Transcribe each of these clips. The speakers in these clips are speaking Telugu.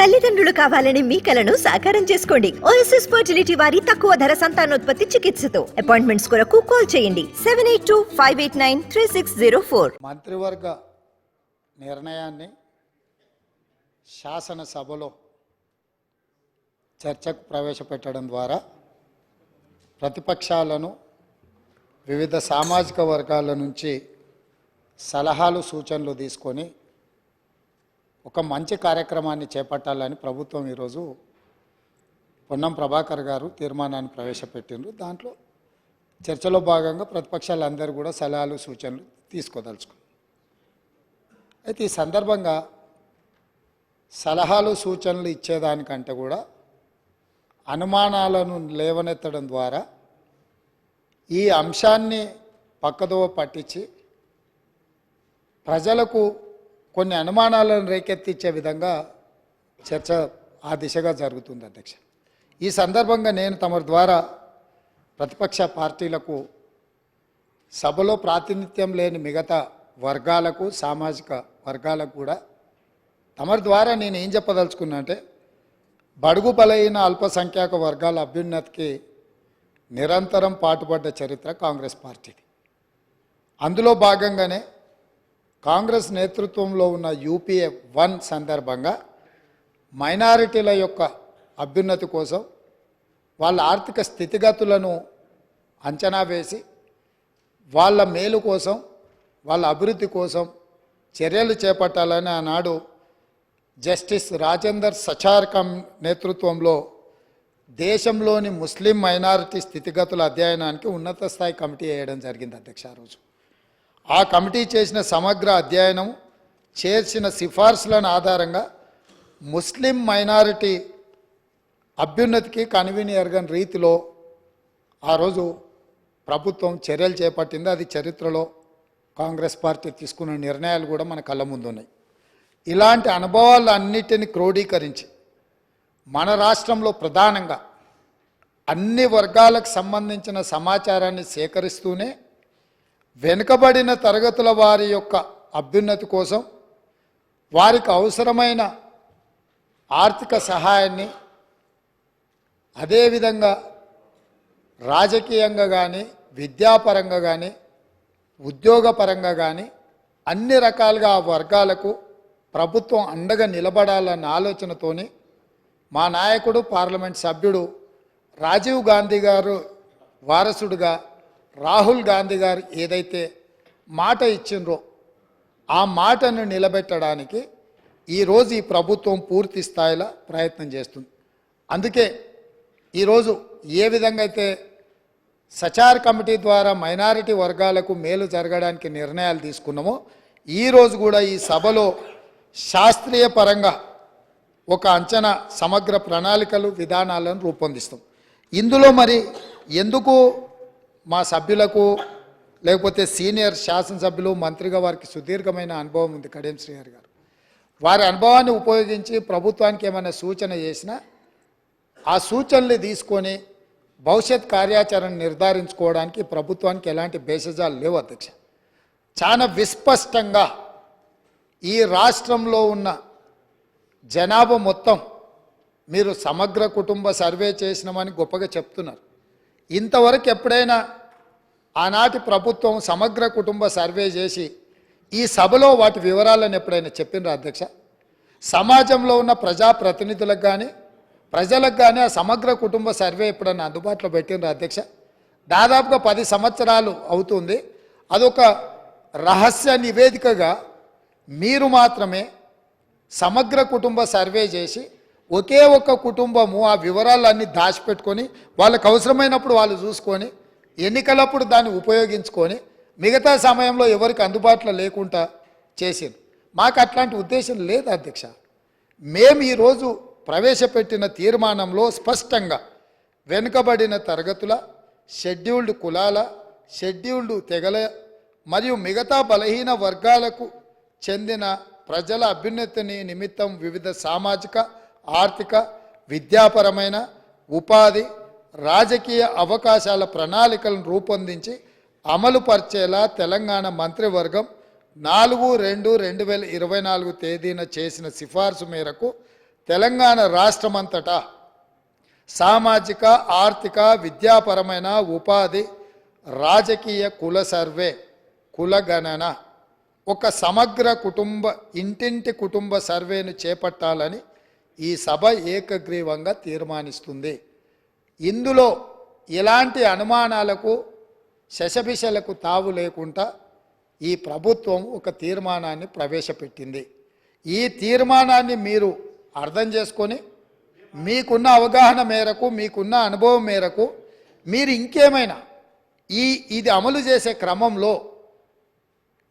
తల్లిదండ్రులు కావాలని మీ కలను సాకారం చేసుకోండి. ఓఎస్ఎస్ ఫర్టిలిటీ వారి తక్కువ ధర సంతానోత్పత్తి చికిత్సతో. అపాయింట్మెంట్స్ కొరకు కాల్ చేయండి. Seven eight two five eight nine three six zero four మంత్రివర్గ నిర్ణయాన్ని శాసనసభలో చర్చకు ప్రవేశపెట్టడం ద్వారా ప్రతిపక్షాలను వివిధ సామాజిక వర్గాల నుంచి సలహాలు సూచనలు తీసుకొని ఒక మంచి కార్యక్రమాన్ని చేపట్టాలని ప్రభుత్వం ఈరోజు పొన్నం ప్రభాకర్ గారు తీర్మానాన్ని ప్రవేశపెట్టిండ్రు. దాంట్లో చర్చలో భాగంగా ప్రతిపక్షాలందరూ కూడా సలహాలు సూచనలు తీసుకోదలుచుకున్నారు. అయితే ఈ సందర్భంగా సలహాలు సూచనలు ఇచ్చేదానికంటే కూడా అనుమానాలను లేవనెత్తడం ద్వారా ఈ అంశాన్ని పక్కదోవ పట్టించి ప్రజలకు కొన్ని అనుమానాలను రేకెత్తించే విధంగా చర్చ ఆ దిశగా జరుగుతుంది అధ్యక్ష. ఈ సందర్భంగా నేను తమ ద్వారా ప్రతిపక్ష పార్టీలకు సభలో ప్రాతినిధ్యం లేని మిగతా వర్గాలకు సామాజిక వర్గాలకు కూడా తమరి ద్వారా నేను ఏం చెప్పదలుచుకున్నా అంటే బడుగు బలైన అల్పసంఖ్యాక వర్గాల అభ్యున్నతికి నిరంతరం పాటుపడ్డ చరిత్ర కాంగ్రెస్ పార్టీది. అందులో భాగంగానే కాంగ్రెస్ నేతృత్వంలో ఉన్న యూపీఏ వన్ సందర్భంగా మైనారిటీల యొక్క అభ్యున్నతి కోసం వాళ్ళ ఆర్థిక స్థితిగతులను అంచనా వేసి వాళ్ళ మేలు కోసం వాళ్ళ అభివృద్ధి కోసం చర్యలు చేపట్టాలని ఆనాడు జస్టిస్ రాజేందర్ సచార్కం నేతృత్వంలో దేశంలోని ముస్లిం మైనారిటీ స్థితిగతుల అధ్యయనానికి ఉన్నత స్థాయి కమిటీ వేయడం జరిగింది అధ్యక్ష ఆ రోజు. ఆ కమిటీ చేసిన సమగ్ర అధ్యయనం చేర్చిన సిఫార్సులను ఆధారంగా ముస్లిం మైనారిటీ అభ్యున్నతికి కన్వీని ఎరగని రీతిలో ఆ రోజు ప్రభుత్వం చర్యలు చేపట్టింది. అది చరిత్రలో కాంగ్రెస్ పార్టీ తీసుకున్న నిర్ణయాలు కూడా మన కళ్ళ ముందు ఉన్నాయి ఇలాంటి అనుభవాలు అన్నిటిని క్రోడీకరించి మన రాష్ట్రంలో ప్రధానంగా అన్ని వర్గాలకు సంబంధించిన సమాచారాన్ని సేకరిస్తూనే వెనుకబడిన తరగతుల వారి యొక్క అభ్యున్నతి కోసం వారికి అవసరమైన ఆర్థిక సహాయాన్ని అదేవిధంగా రాజకీయంగా కానీ విద్యాపరంగా కానీ ఉద్యోగపరంగా కానీ అన్ని రకాలుగా ఆ వర్గాలకు ప్రభుత్వం అండగా నిలబడాలన్న ఆలోచనతోని మా నాయకుడు పార్లమెంట్ సభ్యుడు రాజీవ్ గాంధీ గారు వారసుడుగా రాహుల్ గాంధీ గారు ఏదైతే మాట ఇచ్చిండ్రో ఆ మాటను నిలబెట్టడానికి ఈరోజు ఈ ప్రభుత్వం పూర్తి స్థాయిలో ప్రయత్నం చేస్తుంది. అందుకే ఈరోజు ఏ విధంగా అయితే సచార్ కమిటీ ద్వారా మైనారిటీ వర్గాలకు మేలు జరగడానికి నిర్ణయాలు తీసుకున్నామో ఈరోజు కూడా ఈ సభలో శాస్త్రీయ పరంగా ఒక అంచనా సమగ్ర ప్రణాళికలు విధానాలను రూపొందిస్తాం. ఇందులో మరి ఎందుకు మా సభ్యులకు లేకపోతే సీనియర్ శాసనసభ్యులు మంత్రిగా వారికి సుదీర్ఘమైన అనుభవం ఉంది కడియం శ్రీహరి గారు. వారి అనుభవాన్ని ఉపయోగించి ప్రభుత్వానికి ఏమైనా సూచన చేసినా ఆ సూచనలు తీసుకొని భవిష్యత్ కార్యాచరణ నిర్ధారించుకోవడానికి ప్రభుత్వానికి ఎలాంటి భేషజాలు లేవు అధ్యక్ష. చాలా విస్పష్టంగా ఈ రాష్ట్రంలో ఉన్న జనాభా మొత్తం మీరు సమగ్ర కుటుంబ సర్వే చేసినామని గొప్పగా చెప్తున్నారు. ఇంతవరకు ఎప్పుడైనా ఆనాటి ప్రభుత్వం సమగ్ర కుటుంబ సర్వే చేసి ఈ సభలో వాటి వివరాలను ఎప్పుడైనా చెప్పినరా అధ్యక్ష? సమాజంలో ఉన్న ప్రజాప్రతినిధులకు కానీ ప్రజలకు కానీ ఆ సమగ్ర కుటుంబ సర్వే ఎప్పుడైనా అందుబాటులో పెట్టినరా అధ్యక్ష? దాదాపుగా పది సంవత్సరాలు అవుతుంది. అదొక రహస్య నివేదికగా మీరు మాత్రమే సమగ్ర కుటుంబ సర్వే చేసి ఒకే ఒక్క కుటుంబము ఆ వివరాలన్నీ దాచిపెట్టుకొని వాళ్ళకు అవసరమైనప్పుడు వాళ్ళు చూసుకొని ఎన్నికలప్పుడు దాన్ని ఉపయోగించుకొని మిగతా సమయంలో ఎవరికి అందుబాటులో లేకుండా చేసింది. మాకు అట్లాంటి ఉద్దేశం లేదు అధ్యక్ష. మేము ఈరోజు ప్రవేశపెట్టిన తీర్మానంలో స్పష్టంగా వెనుకబడిన తరగతుల షెడ్యూల్డ్ కులాల షెడ్యూల్డ్ తెగల మరియు మిగతా బలహీన వర్గాలకు చెందిన ప్రజల అభ్యున్నతిని నిమిత్తం వివిధ సామాజిక ఆర్థిక విద్యాపరమైన ఉపాధి రాజకీయ అవకాశాల ప్రణాళికలను రూపొందించి అమలు పరిచేలా తెలంగాణ మంత్రివర్గం నాలుగు రెండు రెండు వేల ఇరవై నాలుగు తేదీన చేసిన సిఫార్సు మేరకు తెలంగాణ రాష్ట్రమంతటా సామాజిక ఆర్థిక విద్యాపరమైన ఉపాధి రాజకీయ కుల సర్వే కులగణన ఒక సమగ్ర కుటుంబ ఇంటింటి కుటుంబ సర్వేను చేపట్టాలని ఈ సభ ఏకగ్రీవంగా తీర్మానిస్తుంది. ఇందులో ఎలాంటి అనుమానాలకు శశభిషలకు తావు లేకుండా ఈ ప్రభుత్వం ఒక తీర్మానాన్ని ప్రవేశపెట్టింది. ఈ తీర్మానాన్ని మీరు అర్థం చేసుకొని మీకున్న అవగాహన మేరకు మీకున్న అనుభవం మేరకు మీరు ఇంకేమైనా ఈ ఇది అమలు చేసే క్రమంలో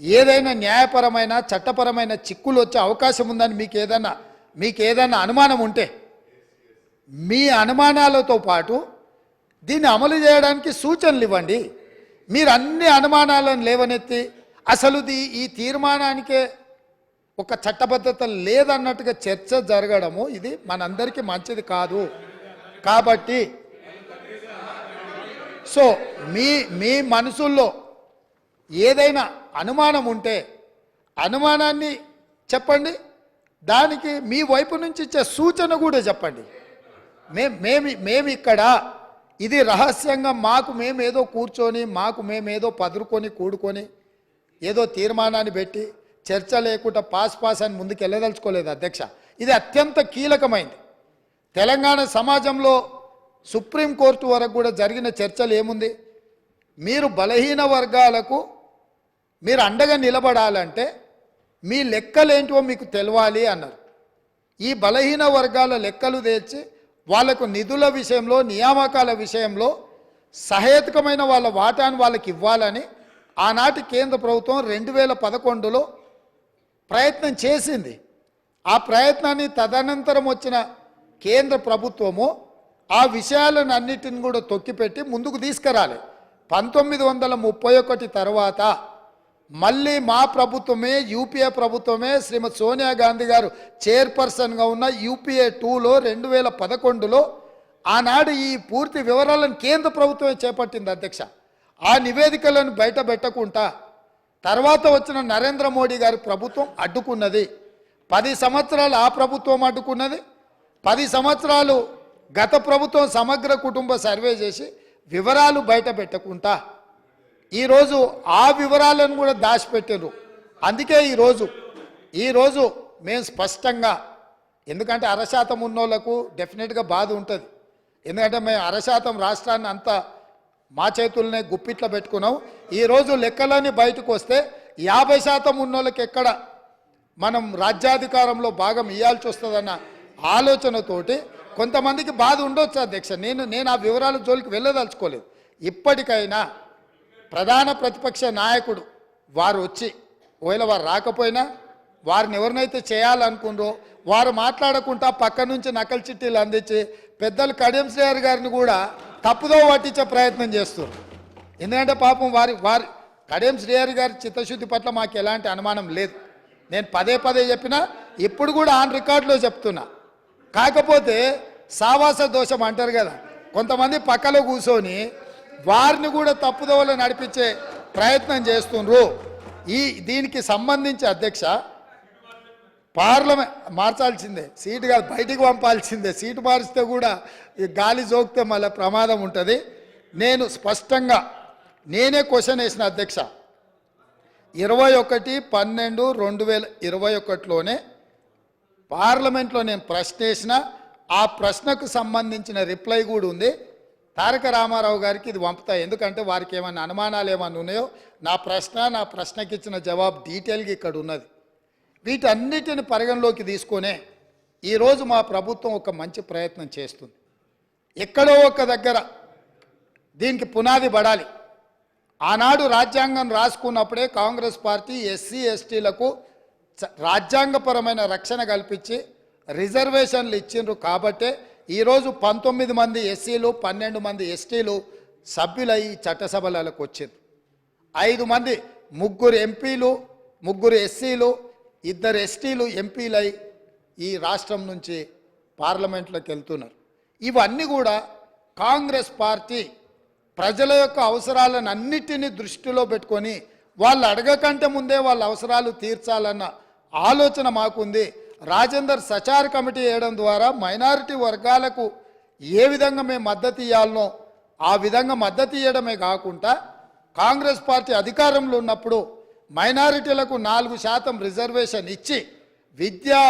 ఏదైనా న్యాయపరమైన చట్టపరమైన చిక్కులు వచ్చే అవకాశం ఉందని మీకు ఏదైనా మీకు ఏదైనా అనుమానం ఉంటే మీ అనుమానాలతో పాటు దీన్ని అమలు చేయడానికి సూచనలు ఇవ్వండి. మీరు అన్ని అనుమానాలను లేవనెత్తి అసలు దీ- ఈ తీర్మానానికే ఒక చట్టబద్ధత లేదన్నట్టుగా చర్చ జరగడము ఇది మనందరికీ మంచిది కాదు. కాబట్టి సో మీ మీ మనసుల్లో ఏదైనా అనుమానం ఉంటే అనుమానాన్ని చెప్పండి. దానికి మీ వైపు నుంచి ఇచ్చే సూచన కూడా చెప్పండి. మే మేము మేము ఇక్కడ ఇది రహస్యంగా మాకు మేమేదో కూర్చొని మాకు మేమేదో పదురుకొని కూడుకొని ఏదో తీర్మానాన్ని పెట్టి చర్చ లేకుండా పాస్ పాస్ అని ముందుకు వెళ్ళదలుచుకోలేదు అధ్యక్ష. ఇది అత్యంత కీలకమైంది. తెలంగాణ సమాజంలో సుప్రీంకోర్టు వరకు కూడా జరిగిన చర్చలు ఏముంది? మీరు బలహీన వర్గాలకు మీరు అండగా నిలబడాలంటే మీ లెక్కలేంటివో మీకు తెలవాలి అన్నారు. ఈ బలహీన వర్గాల లెక్కలు తెచ్చి వాళ్ళకు నిధుల విషయంలో నియామకాల విషయంలో సహేతుకమైన వాళ్ళ వాటాను వాళ్ళకి ఇవ్వాలని ఆనాటి కేంద్ర ప్రభుత్వం రెండు వేల పదకొండులో ప్రయత్నం చేసింది. ఆ ప్రయత్నాన్ని తదనంతరం వచ్చిన కేంద్ర ప్రభుత్వము ఆ విషయాలను అన్నిటిని కూడా తొక్కిపెట్టి ముందుకు తీసుకురాలి. పంతొమ్మిది వందల ముప్పై ఒకటి తర్వాత మళ్ళీ మా ప్రభుత్వమే యూపీఏ ప్రభుత్వమే శ్రీమతి సోనియా గాంధీ గారు చైర్పర్సన్గా ఉన్న యూపీఏ టూలో రెండు వేల పదకొండులో ఆనాడు ఈ పూర్తి వివరాలను కేంద్ర ప్రభుత్వమే చేపట్టింది అధ్యక్ష. ఆ నివేదికలను బయట పెట్టకుండా తర్వాత వచ్చిన నరేంద్ర మోడీ గారి ప్రభుత్వం అడ్డుకున్నది. పది సంవత్సరాలు ఆ ప్రభుత్వం అడ్డుకున్నది. పది సంవత్సరాలు గత ప్రభుత్వం సమగ్ర కుటుంబ సర్వే చేసి వివరాలు బయట పెట్టకుండా ఈరోజు ఆ వివరాలను కూడా దాచిపెట్టారు అందుకే ఈరోజు ఈరోజు మేము స్పష్టంగా ఎందుకంటే అరశాతం ఉన్నోళ్ళకు డెఫినెట్గా బాధ ఉంటుంది. ఎందుకంటే మేము అరశాతం రాష్ట్రాన్ని అంతా మా చేతుల్నే గుప్పిట్లో పెట్టుకున్నాం. ఈరోజు లెక్కలన్నీ బయటకు వస్తే యాభై శాతం ఉన్నోళ్ళకి ఎక్కడ మనం రాజ్యాధికారంలో భాగం ఇవ్వాల్సి వస్తుందన్న ఆలోచనతోటి కొంతమందికి బాధ ఉండొచ్చు అధ్యక్ష. నేను నేను ఆ వివరాల జోలికి వెళ్ళదలుచుకోలేదు. ఇప్పటికైనా ప్రధాన ప్రతిపక్ష నాయకుడు వారు వచ్చి ఒకవేళ వారు రాకపోయినా వారిని ఎవరినైతే చేయాలనుకుందో వారు మాట్లాడకుండా పక్క నుంచి నకల్ చిట్టీలు అందించి పెద్దలు కడియం శ్రేయర్ గారిని కూడా తప్పుదో పట్టించే ప్రయత్నం చేస్తారు ఎందుకంటే పాపం వారి వారి కడియం శ్రేయర్ గారి చిత్తశుద్ధి పట్ల మాకు ఎలాంటి అనుమానం లేదు. నేను పదే పదే చెప్పినా ఇప్పుడు కూడా ఆన్ రికార్డులో చెప్తున్నా. కాకపోతే సావాస దోషం అంటారు కదా కొంతమంది పక్కలో కూర్చొని వారిని కూడా తప్పుదోవలో నడిపించే ప్రయత్నం చేస్తుండ్రు. ఈ దీనికి సంబంధించి అధ్యక్ష పార్లమెంట్ మార్చాల్సిందే సీటు కాదు బయటికి పంపాల్సిందే. సీటు మారిస్తే కూడా ఈ గాలి జోకితే మళ్ళీ ప్రమాదం ఉంటుంది. నేను స్పష్టంగా నేనే క్వశ్చన్ వేసిన అధ్యక్ష ఇరవై ఒకటి పన్నెండు రెండు వేల ఇరవై ఒకటిలోనే పార్లమెంట్లో నేను ప్రశ్న వేసిన ఆ ప్రశ్నకు సంబంధించిన రిప్లై కూడా ఉంది. తారక రామారావు గారికి ఇది పంపుతాయి ఎందుకంటే వారికి ఏమైనా అనుమానాలు ఏమైనా ఉన్నాయో నా ప్రశ్న నా ప్రశ్నకి ఇచ్చిన జవాబు డీటెయిల్గా ఇక్కడ ఉన్నది. వీటన్నిటిని పరిగణలోకి తీసుకునే ఈరోజు మా ప్రభుత్వం ఒక మంచి ప్రయత్నం చేస్తుంది. ఎక్కడో ఒక దగ్గర దీనికి పునాది పడాలి. ఆనాడు రాజ్యాంగం రాసుకున్నప్పుడే కాంగ్రెస్ పార్టీ ఎస్సీ ఎస్టీలకు రాజ్యాంగపరమైన రక్షణ కల్పించి రిజర్వేషన్లు ఇచ్చిండ్రు కాబట్టే ఈరోజు పంతొమ్మిది మంది ఎస్సీలు పన్నెండు మంది ఎస్టీలు సభ్యులై చట్టసభలకు వచ్చింది ఐదు మంది ముగ్గురు ఎంపీలు ముగ్గురు ఎస్సీలు ఇద్దరు ఎస్టీలు ఎంపీలై ఈ రాష్ట్రం నుంచి పార్లమెంట్లోకి వెళ్తున్నారు. ఇవన్నీ కూడా కాంగ్రెస్ పార్టీ ప్రజల యొక్క అవసరాలను అన్నిటినీ దృష్టిలో పెట్టుకొని వాళ్ళు అడగకంటే ముందే వాళ్ళ అవసరాలు తీర్చాలన్న ఆలోచన మాకుంది. రాజేందర్ సచార్ కమిటీ వేయడం ద్వారా మైనారిటీ వర్గాలకు ఏ విధంగా మేము మద్దతు ఇవ్వాలనో ఆ విధంగా మద్దతు ఇవ్వడమే కాకుండా కాంగ్రెస్ పార్టీ అధికారంలో ఉన్నప్పుడు మైనారిటీలకు నాలుగు శాతం రిజర్వేషన్ ఇచ్చి విద్యా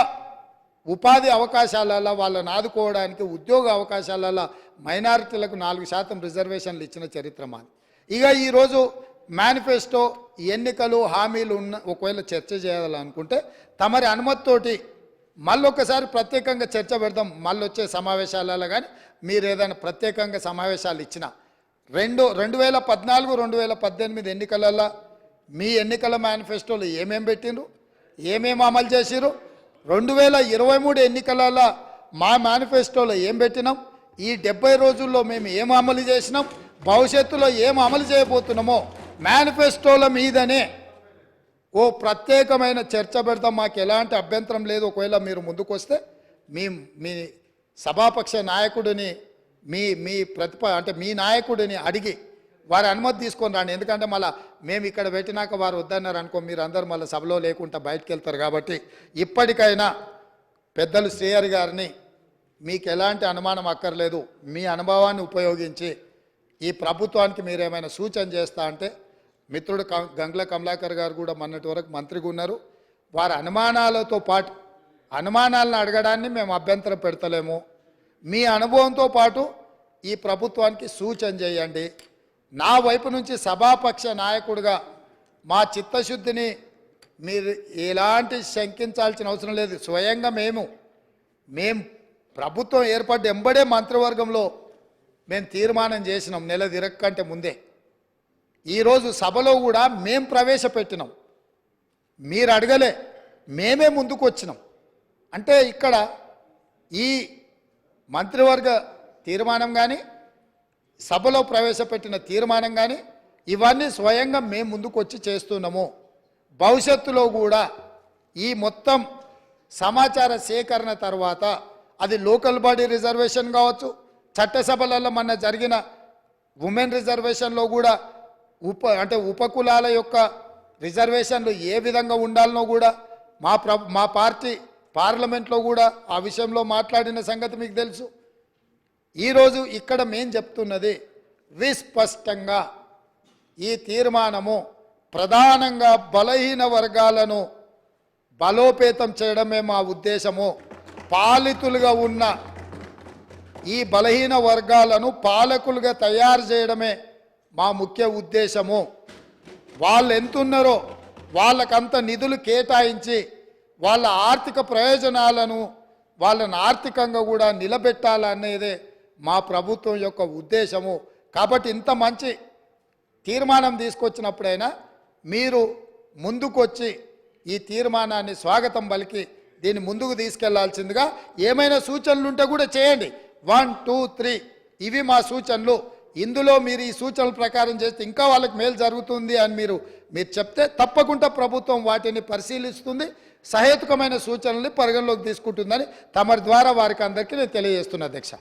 ఉపాధి అవకాశాలలో వాళ్ళని ఆదుకోవడానికి ఉద్యోగ అవకాశాలలో మైనారిటీలకు నాలుగు శాతం రిజర్వేషన్లు ఇచ్చిన చరిత్ర మాది. ఇక ఈరోజు మేనిఫెస్టో ఎన్నికలు హామీలు ఉన్న ఒకవేళ చర్చ చేయాలనుకుంటే తమరి అనుమతితోటి మళ్ళొకసారి ప్రత్యేకంగా చర్చ పెడదాం. మళ్ళీ వచ్చే సమావేశాలలో కానీ మీరు ఏదైనా ప్రత్యేకంగా సమావేశాలు ఇచ్చినా. రెండు రెండు వేల పద్నాలుగు రెండు వేల పద్దెనిమిది ఎన్నికలలో మీ ఎన్నికల మేనిఫెస్టోలు ఏమేమి పెట్టిండ్రు? ఏమేమి అమలు చేసిరు రెండు వేల ఇరవై మూడు ఎన్నికలలో మా మేనిఫెస్టోలో ఏం పెట్టినాం? ఈ డెబ్బై రోజుల్లో మేము ఏం అమలు చేసినాం? భవిష్యత్తులో ఏం అమలు చేయబోతున్నామో మేనిఫెస్టోల మీదనే ఓ ప్రత్యేకమైన చర్చ పెడతాం మాకు ఎలాంటి అభ్యంతరం లేదు. ఒకవేళ మీరు ముందుకొస్తే మీ మీ సభాపక్ష నాయకుడిని మీ మీ ప్రతిప అంటే మీ నాయకుడిని అడిగి వారి అనుమతి తీసుకొని రాండి. ఎందుకంటే మళ్ళీ మేము ఇక్కడ పెట్టినాక వారు వద్దన్నారు అనుకో మీరు అందరూ మళ్ళీ సభలో లేకుండా బయటకు వెళ్తారు కాబట్టి ఇప్పటికైనా పెద్దలు శ్రేయర్ గారిని మీకు ఎలాంటి అనుమానం అక్కర్లేదు. మీ అనుభవాన్ని ఉపయోగించి ఈ ప్రభుత్వానికి మీరు ఏమైనా సూచన చేస్తా అంటే మిత్రుడు కం- గంగ్ల కమలాకర్ గారు కూడా మొన్నటి వరకు మంత్రిగా ఉన్నారు. వారి అనుమానాలతో పాటు అనుమానాలను అడగడాన్ని మేము అభ్యంతరం పెడతలేము. మీ అనుభవంతో పాటు ఈ ప్రభుత్వానికి సూచన చేయండి. నా వైపు నుంచి సభాపక్ష నాయకుడిగా మా చిత్తశుద్ధిని మీరు ఎలాంటి శంకించాల్సిన అవసరం లేదు. స్వయంగా మేము మేం ప్రభుత్వం ఏర్పడ్డ ఎంబడే మంత్రివర్గంలో మేము తీర్మానం చేసినాం. నెల తిరగకంటే ముందే. ఈరోజు సభలో కూడా మేం ప్రవేశపెట్టినాం. మీరు అడగలే మేమే ముందుకు వచ్చినాం. అంటే ఇక్కడ ఈ మంత్రివర్గ తీర్మానం కానీ సభలో ప్రవేశపెట్టిన తీర్మానం కానీ ఇవన్నీ స్వయంగా మేము ముందుకు వచ్చి చేస్తున్నాము. భవిష్యత్తులో కూడా ఈ మొత్తం సమాచార సేకరణ తర్వాత అది లోకల్ బాడీ రిజర్వేషన్ కావచ్చు చట్టసభలలో మన జరిగిన ఉమెన్ రిజర్వేషన్లో కూడా ఉప అంటే ఉపకులాల యొక్క రిజర్వేషన్లు ఏ విధంగా ఉండాలనో కూడా మా ప్ర మా పార్టీ పార్లమెంట్లో కూడా ఆ విషయంలో మాట్లాడిన సంగతి మీకు తెలుసు. ఈరోజు ఇక్కడ మేం చెప్తున్నది విస్పష్టంగా ఈ తీర్మానము ప్రధానంగా బలహీన వర్గాలను బలోపేతం చేయడమే మా ఉద్దేశము. పాలితులుగా ఉన్న ఈ బలహీన వర్గాలను పాలకులుగా తయారు చేయడమే మా ముఖ్య ఉద్దేశము వాళ్ళు ఎంతున్నారో వాళ్ళకంత నిధులు కేటాయించి వాళ్ళ ఆర్థిక ప్రయోజనాలను వాళ్ళని ఆర్థికంగా కూడా నిలబెట్టాలనేదే మా ప్రభుత్వం యొక్క ఉద్దేశము. కాబట్టి ఇంత మంచి తీర్మానం తీసుకొచ్చినప్పుడైనా మీరు ముందుకొచ్చి ఈ తీర్మానాన్ని స్వాగతం పలికి దీన్ని ముందుకు తీసుకెళ్ళాల్సిందిగా ఏమైనా సూచనలు ఉంటే కూడా చేయండి. One two three. ఇవి మా సూచనలు. ఇందులో మీరు ఈ సూచనల ప్రకారం చేస్తే ఇంకా వాళ్ళకి మేలు జరుగుతుంది అని మీరు మీరు చెప్తే తప్పకుండా ప్రభుత్వం వాటిని పరిశీలిస్తుంది సహేతుకమైన సూచనల్ని పరిగణలోకి తీసుకుంటుందని తమరి ద్వారా వారికి అందరికీ నేను తెలియజేస్తున్నా అధ్యక్ష.